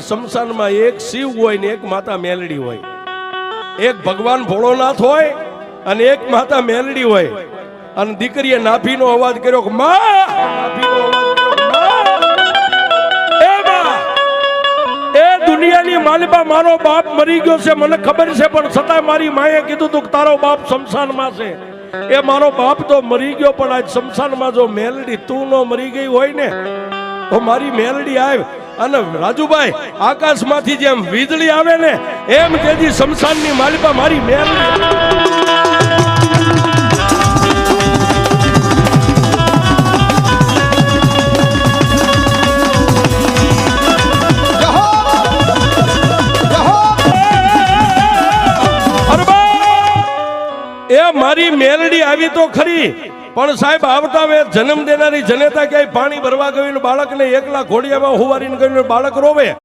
શમશાનમાં એક શિવ હોય ને એક માતા મેલડી હોય. એક ભગવાન ભોળોનાથ હોય અને એક માતા મેલડી હોય. અને દીકરીએ નાભીનો અવાજ કર્યો એ દુનિયાની માલિબા, મારો બાપ મરી ગયો છે, મને ખબર છે, પણ છતાંય મારી માએ કીધું તું તારો બાપ શમશાનમાં છે. એ મારો બાપ તો મરી ગયો, પણ આજ શમશાનમાં જો મેલડી તું નો મરી ગઈ હોય ને તો મારી મેલડી આવ અને રાજુભાઈ, આકાશમાંથી જેમ વીજળી આવે ને, એમ તેથી શમશાનની માલિકા મારી મેલડી. એ મારી મેલડી આવી તો ખરી. પણ સાહેબ, આવતા વે જન્મ દેનારી જનેતા ક્યાંય પાણી ભરવા ગયું બાળકને એકલા ઘોડિયામાં હોવારીને ગયું બાળક રોવે?